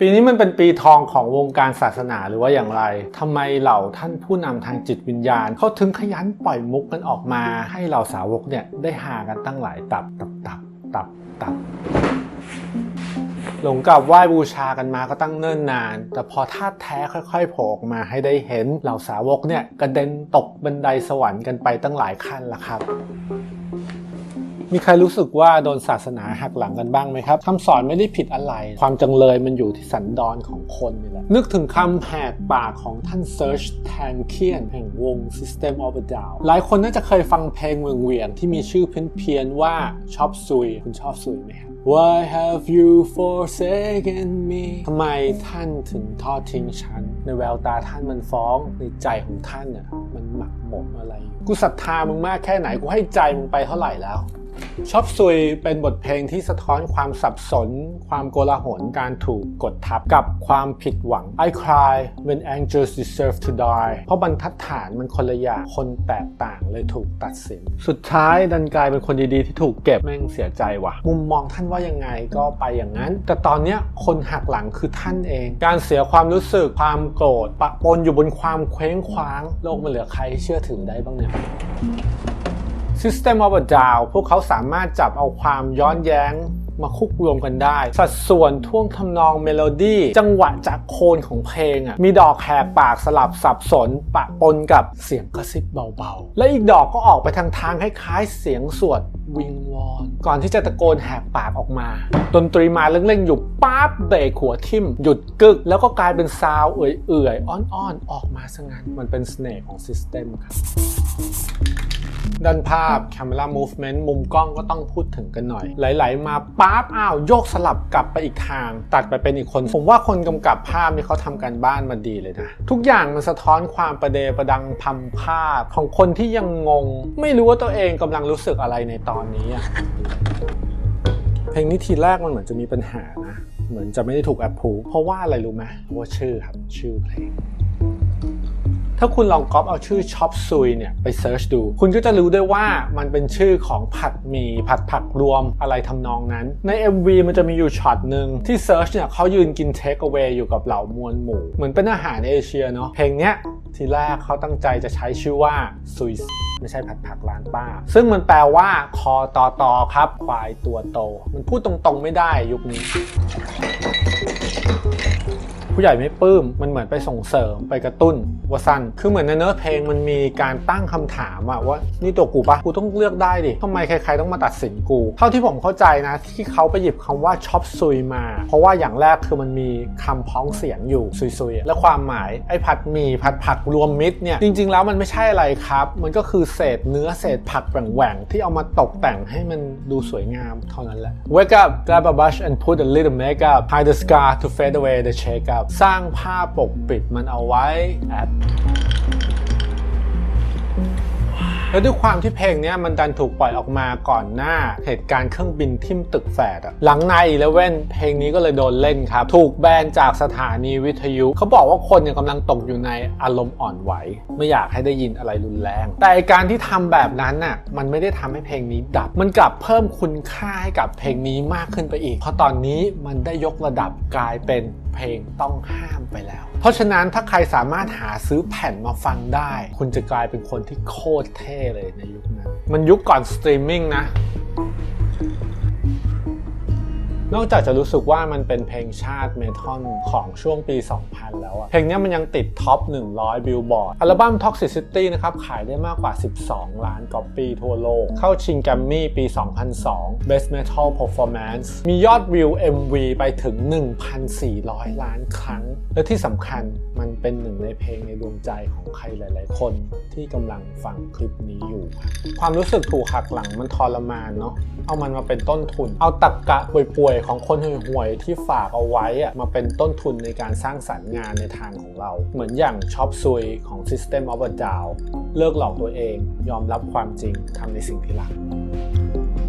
ปีนี้มันเป็นปีทองของวงการศาสนาหรือว่าอย่างไรทำไมเหล่าท่านผู้นำทางจิตวิญญาณเขาถึงขยันปล่อยมุกกันออกมา ให้เหล่าสาวกเนี่ยได้หากันตั้งหลายตับตับตับตับตับหลงกับไหว้บูชากันมาก็ตั้งเนิ่นนาน แต่พอธาตุแท้ค่อยๆโผล่ออกมาให้ได้เห็นเหล่าสาวกเนี่ยกระเด็นตกบันไดสวรรค์กันไปตั้งหลายขั้นละครับ มีใครรู้สึกว่าโดนศาสนาหักหลังกันบ้างไหมครับคำสอนไม่ได้ผิดอะไร ความจังเลยมันอยู่ที่สันดอนของคนนี่แหละ นึกถึงคำแหกปากของท่าน Search t a n k i a n แห่งวง System of a Down หลายคนน่าจะเคยฟังเพลงเวียงๆที่มีชื่อเพี้ยนๆว่าชอบซุย คุณชอบซุยไหมครับ Why have you forsaken me ทำไมท่านถึงทอดทิ้งฉัน ในแววตาท่านมันฟ้องในใจของท่านเนี่ยมันหมักหมมอะไรอยู่กูศรัทธามึงมากแค่ไหนกูให้ใจมึงไปเท่าไหร่แล้ว ชอบซุยเป็นบทเพลงที่สะท้อนความสับสน ความโกลาหลการถูกกดทับกับความผิดหวัง I cry when angels deserve to die เพราะบรรทัดฐานมันคนละอย่างคนแตกต่างเลยถูกตัดสิน สุดท้ายดันกลายเป็นคนดีๆ ที่ถูกเก็บแม่งเสียใจว่ะ มุมมองท่านว่ายังไงก็ไปอย่างนั้น แต่ตอนเนี้ยคนหักหลังคือท่านเอง การเสียความรู้สึกความโกรธปะปนอยู่บนความเคว้งคว้าง โลกมันเหลือใครเชื่อถือได้บ้างเนี่ย System of a Down พวกเขาสามารถจับเอาความย้อนแย้ง มาคุกรวมกันได้ สัดส่วนท่วงทำนองเมโลดี้ จังหวะจากโคนของเพลงอะมีดอกแหกปากสลับสับสน ปะปนกับเสียงกระซิบเบาๆ และอีกดอกก็ออกไปทางทางคล้ายๆเสียงสวดวิงวอน ก่อนที่จะตะโกนแหกปากออกมา ดนตรีมาเร่งๆอยู่ปั๊บเบรกหัวทิ่ม หยุดกึก แล้วก็กลายเป็นซาวเอื่อยๆ อ้อนๆ ออกมาซะงั้น มันเป็นเสน่ห์ของซิสเต็มครับด้านภาพ Camera Movement มุมกล้องก็ต้องพูดถึงกันหน่อย ไหลๆมาป๊าบอ้าวโยกสลับกลับไปอีกทาง ตัดไปเป็นอีกคน ผมว่าคนกำกับภาพนี่เขาทำการบ้านมาดีเลยนะ ทุกอย่างมันสะท้อนความประเดประดังพัมภาพของคนที่ยังงง ไม่รู้ว่าตัวเองกำลังรู้สึกอะไรในตอนนี้อะเพลงนี้ทีแรกมันเหมือนจะมีปัญหานะ เหมือนจะไม่ได้ถูกแอปพูเพราะว่าอะไรรู้ไหมเพราะว่าชื่อครับชื่อเพลง ถ้าคุณลองก๊อปเอาชื่อช็อปซุยเนี่ยไปเซิร์ชดู คุณก็จะรู้ได้ว่ามันเป็นชื่อของผัดหมี่ผัดผักรวมอะไรทำนองนั้น ใน MV มันจะมีอยู่ช็อตหนึ่งที่เซิร์ชเนี่ยเขายืนกินเทคเอา a y อยู่กับเหล่ามวลหมู่ เหมือนเป็นอาหารเอเชียเนาะเพลงเนี้ยทีแรกเขาตั้งใจจะใช้ชื่อว่าซุยไม่ใช่ผัดผักร้านป้า ซึ่งมันแปลว่าคอตอตอครับควายตัวโต มันพูดตรงๆไม่ได้ยุคนี้ ผู้ใหญ่ไม่ปลื้มมันเหมือนไปส่งเสริมไปกระตุ้นว่าสั้นคือเหมือนในเนื้อเพลงมันมีการตั้งคำถามอะว่านี่ตัวกูปะกูต้องเลือกได้ดิทำไมใครๆต้องมาตัดสินกู เท่าที่ผมเข้าใจนะที่เขาไปหยิบคำว่าช็อปซุยมา เพราะว่าอย่างแรกคือมันมีคำพ้องเสียงอยู่ซุยๆอะและความหมายไอ้ผัดหมี่ผัดผักรวมมิตรเนี่ยจริง ๆ แล้วมันไม่ใช่อะไรครับ มันก็คือเศษเนื้อเศษผักแหว่งๆที่เอามาตกแต่งให้มันดูสวยงามเท่านั้นแหละ Wake up grab a brush and put a little makeup hide the scar to fade away the shake up สร้างภาพปกปิดมันเอาไว้แอปแล้วด้วยความที่เพลงนี้มันดันถูกปล่อยออกมาก่อนหน้า เหตุการณ์เครื่องบินทิ่มตึกแฝดอะหลังในอีเลเว่นเพลงนี้ก็เลยโดนเล่นครับ ถูกแบนจากสถานีวิทยุ เขาบอกว่าคนเนี่ยกำลังตกอยู่ในอารมณ์อ่อนไหว ไม่อยากให้ได้ยินอะไรรุนแรง แต่การที่ทำแบบนั้นน่ะมันไม่ได้ทำให้เพลงนี้ดับ มันกลับเพิ่มคุณค่าให้กับเพลงนี้มากขึ้นไปอีก เพราะตอนนี้มันได้ยกระดับกลายเป็น เพลงต้องห้ามไปแล้ว เพราะฉะนั้นถ้าใครสามารถหาซื้อแผ่นมาฟังได้ คุณจะกลายเป็นคนที่โคตรเท่เลยในยุคนั้น มันยุคก่อนสตรีมมิ่งนะ นอกจากจะรู้สึกว่ามันเป็นเพลงชาติเมทัลของช่วงปี 2000 แล้วอะเพลงนี้มันยังติดท็อป 100 บิลบอร์ด อัลบั้ม Toxicity นะครับ ขายได้มากกว่า 12 ล้านก๊อปปี้ทั่วโลก เข้าชิงแกรมมี่ปี 2002 Best Metal Performance มียอดวิว MV ไปถึง 1,400 ล้านครั้ง และที่สำคัญมันเป็นหนึ่งในเพลงในดวงใจของใครหลาย ๆ คนที่กำลังฟังคลิปนี้อยู่ ความรู้สึกถูกหักหลังมันทรมานเนาะเอามันมาเป็นต้นทุน เอาตักกะป่วยๆของคนห่วยๆที่ฝากเอาไว้มาเป็นต้นทุนในการสร้างสรรค์งานในทางของเรา เหมือนอย่างช็อปซุยของ System of a Down เลิกหลอกตัวเอง ยอมรับความจริงทำในสิ่งที่รัก